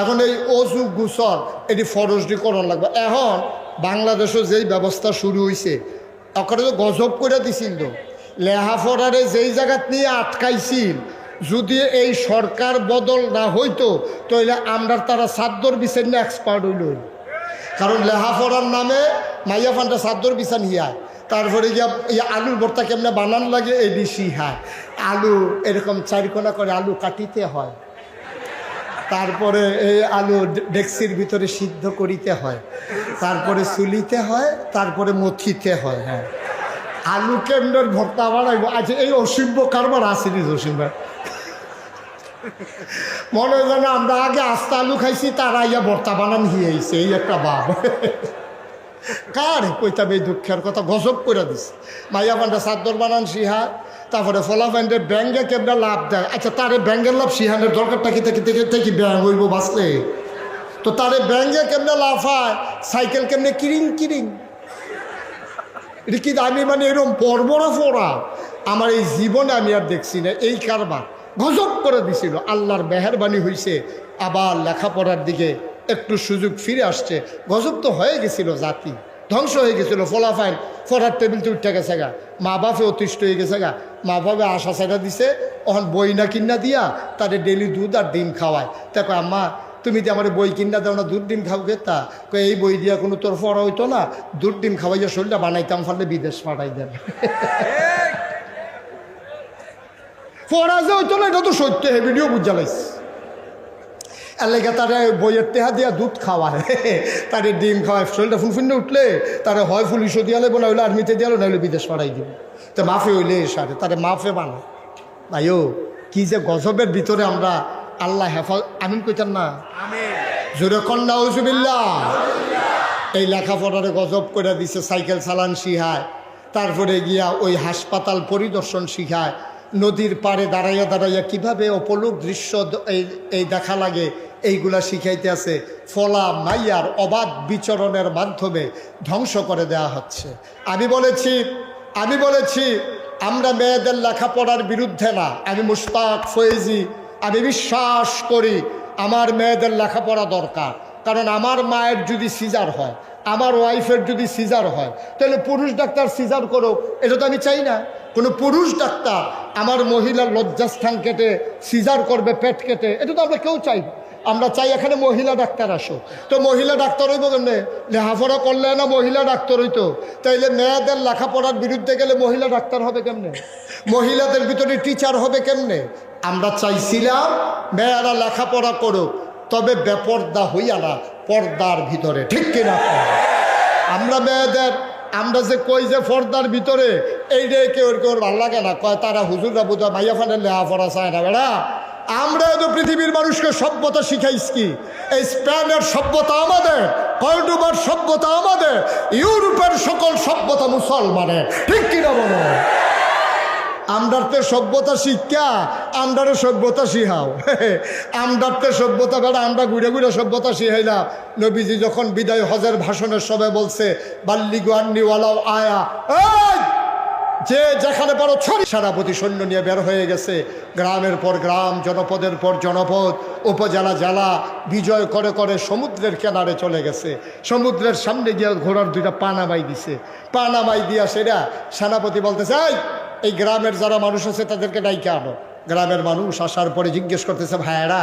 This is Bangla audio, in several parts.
এখন এই অজু গুসল, এটি ফরজটি করণ লাগবে। এখন বাংলাদেশও যেই ব্যবস্থা শুরু হয়েছে ওখানে তো গজব করে দিছিল। তো লেহাফরারে যেই জায়গাত নিয়ে আটকাইছিল, যদি এই সরকার বদল না হইতো তাহলে আমরা তারা সাদ্দর বিচার না এক্সপার্ট হইল। কারণ লেহাফরার নামে মাইয়া ফান্ডা সাদ্দর বিচান হিয়ায় তারপরে গিয়া এই আলুর ভর্তা কেমনে বানান লাগে এই ডিসি হ্যাঁ। আলু এরকম চারিকোনা করে আলু কাটিতে হয়। তারপরে এই আলু ডেক্সির ভিতরে সিদ্ধ করিতে হয়। তারপরে চুলিতে হয়, তারপরে মথিতে হয় হ্যাঁ। আলু কেন্দ্রের ভর্তা বানাইব? আচ্ছা এই অসীম্য কারবার আসেনি অসীম ভাই? মনে যেন আমরা আগে আস্তা আলু খাইছি, তারা ইয়া ভর্তা বানান হিয়েছে এই একটা ভাব কার? কইতাম এই দুঃখের কথা, গজব করে দিছে। মাইয়া পান্ডা চাদর বানান সিহা। তারপরে ফলা প্যান্ডের ব্যাঙ্গে কেমন লাভ দেয়? আচ্ছা তারে ব্যাঙ্গের লাভ সিহানের দরকারটা কি থেকে থেকে থেকে ব্যাঙ্গ হইব বাঁচলে? তো তারে ব্যাঙ্গে কেমনে লাভ হয়? সাইকেল কেমনে কিরিং কিরিং? এটা কি আমি মানে এরকম পরবরা ফোরা আমার এই জীবনে আমি আর দেখছি না। এই কারবার গজব করে দিছিল। আল্লাহর মেহরবানি হয়েছে আবার লেখাপড়ার দিকে একটু সুযোগ ফিরে আসছে। গজব তো হয়ে গেছিল জাতি। ধ্বংস হয়ে গেছিল ফলাফাইন ফরার টেবিল তো উঠে গেছে গা। মা বাপে অতিষ্ঠ হয়ে গেছে গা। মা বাপে আশা সাইডা দিছে ওখান বই না কিনা দিয়া তাদের ডেলি দুধ আর ডিম খাওয়ায়। দেখো আম্মা তুমি যে আমার বই কিনা দাও না দুধ ডিম খাওয়াবে তা? এই বই দিয়া কোনো তোর ফরা হইতো না দুধ ডিম খাওয়াইয়া শরীরটা বানাইতাম ফালে বিদেশ পাঠাই দেন। ফরা যে হইতো না এটা তো সত্য হে ভিডিও বুঝালাইছে এলাকা তারে বইয়ের তেহা দিয়া দুধ খাওয়ায় তারে ডিম খাওয়ায় শরীরটা ফুলফুন্নে উঠলে তারে হয় ফুল পুলিশও দিয়ালে বোনা হইলে আর্মিতে দিয়ালো নাহলে বিদেশ পাঠাই দিব। তো মাফে হইলে সারে তারে মাফে বানা ভাইও কি যে গজবের ভিতরে আমরা আল্লাহ হেফাজ আমিন কইতাম না? জোরে কন্যা উজুবিল্লা এই লেখাপড়ারে গজব করে দিছে সাইকেল চালান শিখায় তারপরে গিয়া ওই হাসপাতাল পরিদর্শন শিখায় নদীর পাড়ে দাঁড়াইয়া দাঁড়াইয়া কীভাবে অপলোক দৃশ্য এই দেখা লাগে এইগুলা শিখাইতে আছে। ফলা মাইয়ার অবাধ বিচরণের মাধ্যমে ধ্বংস করে দেয়া হচ্ছে। আমি বলেছি আমি বলেছি, আমরা মেয়েদের লেখাপড়ার বিরুদ্ধে না। আমি মুশতাক ফয়েজি, আমি বিশ্বাস করি আমার মেয়েদের লেখাপড়া দরকার। কারণ আমার মায়ের যদি সিজার হয়, আমার ওয়াইফের যদি সিজার হয়, তাহলে পুরুষ ডাক্তার সিজার করুক, এটা তো আমি চাই না। কোনো পুরুষ ডাক্তার আমার মহিলার লজ্জাস্থান কেটে, সিজার করবে, পেট কেটে, এটা তো আমরা কেউ চাই আমরা চাই এখানে মহিলা ডাক্তার আসো তো মহিলা ডাক্তার হইব কেমনে? লেখাপড়া করলে না মহিলা ডাক্তার হইতো? তাইলে মেয়েদের লেখাপড়ার বিরুদ্ধে গেলে মহিলা ডাক্তার হবে কেমনে? মহিলাদের ভিতরে টিচার হবে কেমনে? আমরা চাইছিলাম মেয়েরা লেখাপড়া করুক, তবে বেপর্দা হইয়া না, পর্দার ভিতরে। ঠিক কিনা আমরা মেয়েদের আমরা যে কই যে ফর্দার ভিতরে এই রে কেউ কেউ ভালো লাগে না। কয় তারা হুজুররা বোঝা মাইয়া ফানের ফরা চায় না বেড়া। আমরা তো পৃথিবীর মানুষকে সভ্যতা শিখাইছি কি? এই স্পেনের সভ্যতা আমাদের কর্ডুবার সভ্যতা আমাদের, ইউরোপের সকল সভ্যতা মুসলমানের। ঠিক কিনা বলো? আমদারতে সভ্যতা শিক্ষা আমদারে সভ্যতা শিহাও আমদারতে সভ্যতা বেড়া আমরা ঘুরে ঘুরে সভ্যতা শিহাইলাম নবীজি যখন বিদায় হজের ভাষণের সবাই বলছে বাল্লি গুয়ান্নিওয়ালাও আয়া! যে যেখানে পারো ছড়ি। সেনাপতি সৈন্য নিয়ে বের হয়ে গেছে। গ্রামের পর গ্রাম, জনপদের পর জনপদ, উপজেলা, জেলা, বিজয় করে করে সমুদ্রের কিনারে চলে গেছে। সমুদ্রের সামনে গিয়ে ঘোড়ার দুইটা পানামাই দিছে। পানামাই দিয়া সেরা সেনাপতি বলতেছে, এই এই গ্রামের যারা মানুষ আছে, তাদেরকে ডাইকে আনো। গ্রামের মানুষ আসার পরে জিজ্ঞেস করতেছে, ভাইয়েরা,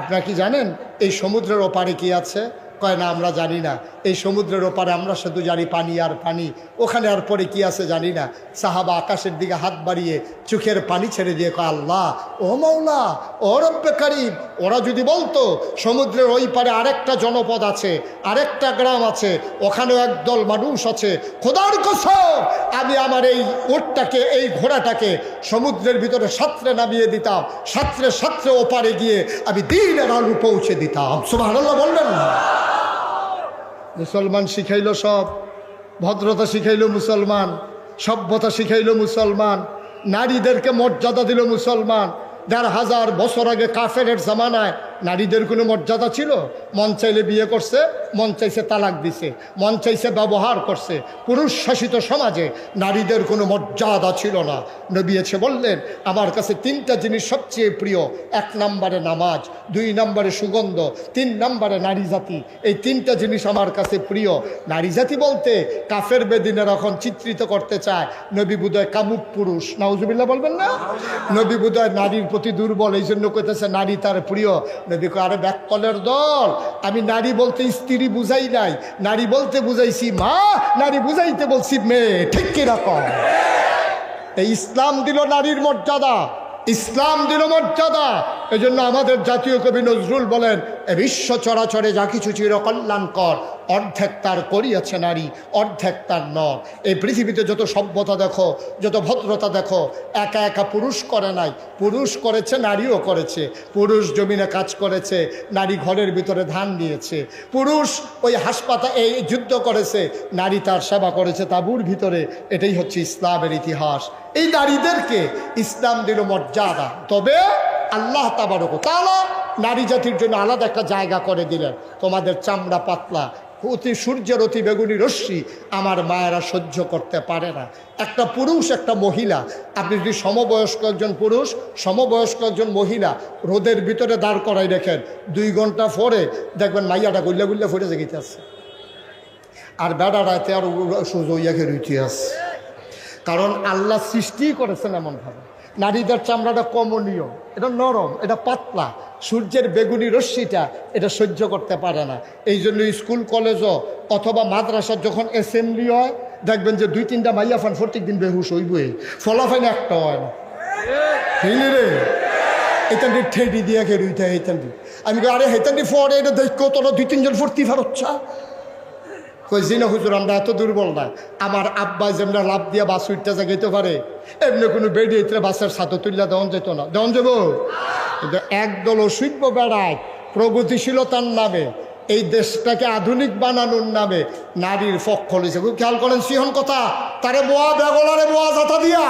আপনারা কি জানেন এই সমুদ্রের ওপারে কি আছে? কয় না, আমরা জানি না। এই সমুদ্রের ওপারে আমরা শুধু জানি পানি আর পানি। ওখানে আর পরে কি আছে জানি না। সাহাবা আকাশের দিকে হাত বাড়িয়ে চোখের পানি ছেড়ে দিয়ে কয়, আল্লাহ, ও মৌলা, ও রব্বে কারিম, ওরা যদি বলতো সমুদ্রের ওই পারে আরেকটা জনপদ আছে, আরেকটা গ্রাম আছে, ওখানেও একদল মানুষ আছে, খোদার কসম, আমি আমার এই ওটটাকে এই ঘোড়াটাকে সমুদ্রের ভিতরে সাঁতরে নামিয়ে দিতাম, সাঁতরে সাঁতরে ওপারে গিয়ে আমি দিনের আলু পৌঁছে দিতাম। সুবাহ বললেন না? মুসলমান শিখাইল সব, ভদ্রতা শিখাইল মুসলমান, সভ্যতা শিখাইল মুসলমান, নারীদেরকে মর্যাদা দিল মুসলমান। দেড় হাজার বছর আগে কাফেরের জামানায় নারীদের কোনো মর্যাদা ছিল? মন চাইলে বিয়ে করছে, মন চাইছে তালাক দিছে, মন চাইছে ব্যবহার করছে। পুরুষ শাসিত সমাজে নারীদের কোনো মর্যাদা ছিল না। নবী এসে বললেন, আমার কাছে তিনটা জিনিস সবচেয়ে প্রিয়, এক নম্বরে নামাজ, দুই নম্বরে সুগন্ধ, তিন নম্বরে নারী জাতি। এই তিনটা জিনিস আমার কাছে প্রিয়। নারী জাতি বলতে কাফের বেদিনের এখন চিত্রিত করতে চায়, নবী বুদয় কামুক পুরুষ। নাউজুবিল্লাহ বলবেন না? নবী বুদয় নারীর প্রতি দুর্বল এই জন্য কইতেছে নারী তার প্রিয়। নবী আরে ব্যাককলের দল আমি নারী বলতে স্ত্রী বুঝাই নাই। নারী বলতে বুঝাইছি মা, নারী বুঝাইতে বলছি মেয়ে। ঠিক কীরকম এই ইসলাম দিল নারীর মর্যাদা। ইসলাম দিল মর্যাদা। এজন্য আমাদের জাতীয় কবি নজরুল বলেন, এ বিশ্ব চরাচরে যা কিছু চিরকল্যাণকর অর্ধেক তার করিয়াছে নারী, অর্ধেক তার নর। এই পৃথিবীতে যত সভ্যতা দেখো, যত ভদ্রতা দেখো, একা একা পুরুষ করে নাই। পুরুষ করেছে, নারীও করেছে। পুরুষ জমিনে কাজ করেছে, নারী ঘরের ভিতরে ধান দিয়েছে পুরুষ ওই হাসপাতাল, এই যুদ্ধ করেছে, নারী তার সেবা করেছে তাবুর ভিতরে। এটাই হচ্ছে ইসলামের ইতিহাস। এই নারীদেরকে ইসলাম দিল মর্যাদা। তবে আল্লাহ তাবারক তালা নারী জাতির জন্য আলাদা একটা জায়গা করে দিলেন। তোমাদের চামড়া পাতলা অতি সূর্যের অতি বেগুনি রশ্মি আমার মায়েরা সহ্য করতে পারে না। একটা পুরুষ, একটা মহিলা, আপনি যদি সমবয়স্ক একজন পুরুষ, সমবয়স্ক একজন মহিলা, রোদের ভিতরে দাঁড় করাই রেখেন দুই ঘণ্টা পরে দেখবেন মাইয়াটা গুল্লা গুল্লা ফুটে জেগিতে আছে। আর বেড়া রাতে আর সুযোগ ইয়াকে রুচি আছে। কারণ আল্লাহ সৃষ্টি করেছেন এমনভাবে। নারীদের চামড়াটা কমনীয়, এটা নরম, এটা পাতলা। সূর্যের বেগুনি রশ্মিটা এটা সহ্য করতে পারে না। এই জন্য স্কুল কলেজও অথবা মাদ্রাসার যখন অ্যাসেম্বলি হয়, দেখবেন যে দুই, তিনটা মাইয়া ফান প্রত্যেক দিন বেহুশ হইবই। ফলাফাইন একটা হয় না। রে। এতান্ডি ঠেডি দিয়া খেয়ে রুইতে হেতান্ডি আমি আরে হেতান্ডি ফরে এটা দেখো তোরা দুই, তিনজন ফুর্তি ফেরচ্ছা? কইছি না হুজুর, আমরা এত দুর্বল না। আমার আব্বা যেমন লাভ দিয়া বাস উঠতে জাগাইতে পারে, এমনি কোনো বেডি এতে বাসের সাথে তুললে দেওয়ান যেত না। দেওয়ান যাব কিন্তু একদল অসুখ বেড়ায়, প্রগতিশীলতার নামে, এই দেশটাকে আধুনিক বানানোর নামে নারীর পক্ষ খুব খেয়াল করেন সিহন কথা, তারে বোয়া বেগলারে বোয়া যাতা দিয়া